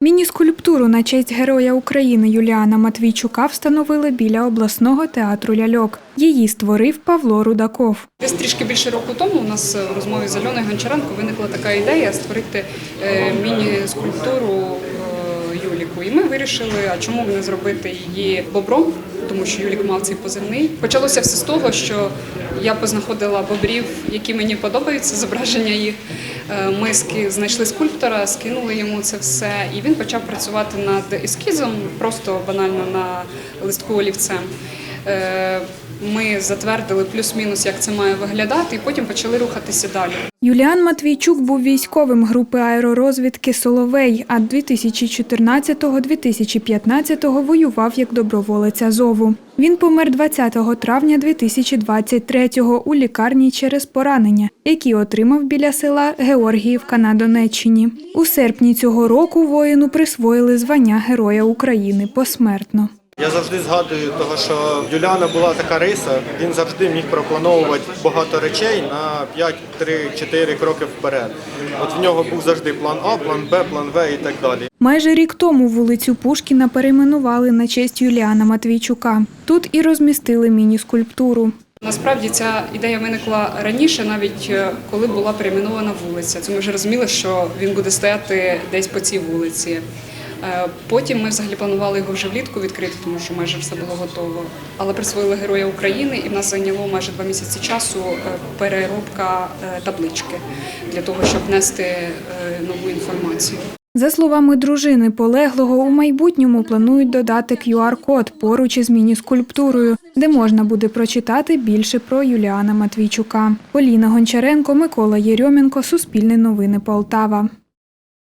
Міні-скульптуру на честь Героя України Юліана Матвійчука встановили біля обласного театру ляльок. Її створив Павло Рудаков. Десь трішки більше року тому у нас в розмові з Альоною Гончаренко виникла така ідея створити е, міні-скульптуру е, Юліку. І ми вирішили, а чому б не зробити її бобром, тому що Юлік мав цей позивний. Почалося все з того, що я познаходила бобрів, які мені подобаються, зображення їх. Е, Ми знайшли скульптора, скинули йому це все, і він почав працювати над ескізом, просто банально на листку олівцем. Ми затвердили плюс-мінус, як це має виглядати, і потім почали рухатися далі. Юліан Матвійчук був військовим групи аеророзвідки Соловей, а 2014-2015 воював як доброволець Азову. Він помер 20 травня 2023-го у лікарні через поранення, які отримав біля села Георгіївка на Донеччині. У серпні цього року воїну присвоїли звання Героя України посмертно. Я завжди згадую того, що в Юліана була така риса. Він завжди міг проплановувати багато речей на 5, 3, 4 кроки вперед. От в нього був завжди план А, план Б, план В і так далі. Майже рік тому вулицю Пушкіна перейменували на честь Юліана Матвійчука. Тут і розмістили міні-скульптуру. Насправді ця ідея виникла раніше, навіть е, коли була перейменована вулиця. Це ми вже розуміли, що він буде стояти десь по цій вулиці. Е, Потім ми взагалі планували його вже влітку відкрити, тому що майже все було готово. Але присвоїли Героя України, і в нас зайняло майже два місяці часу е, переробка е, таблички для того, щоб внести нову інформацію. За словами дружини полеглого, у майбутньому планують додати QR-код поруч із міні-скульптурою, де можна буде прочитати більше про Юліана Матвійчука. Поліна Гончаренко, Микола Єрьомінко, Суспільне новини Полтава.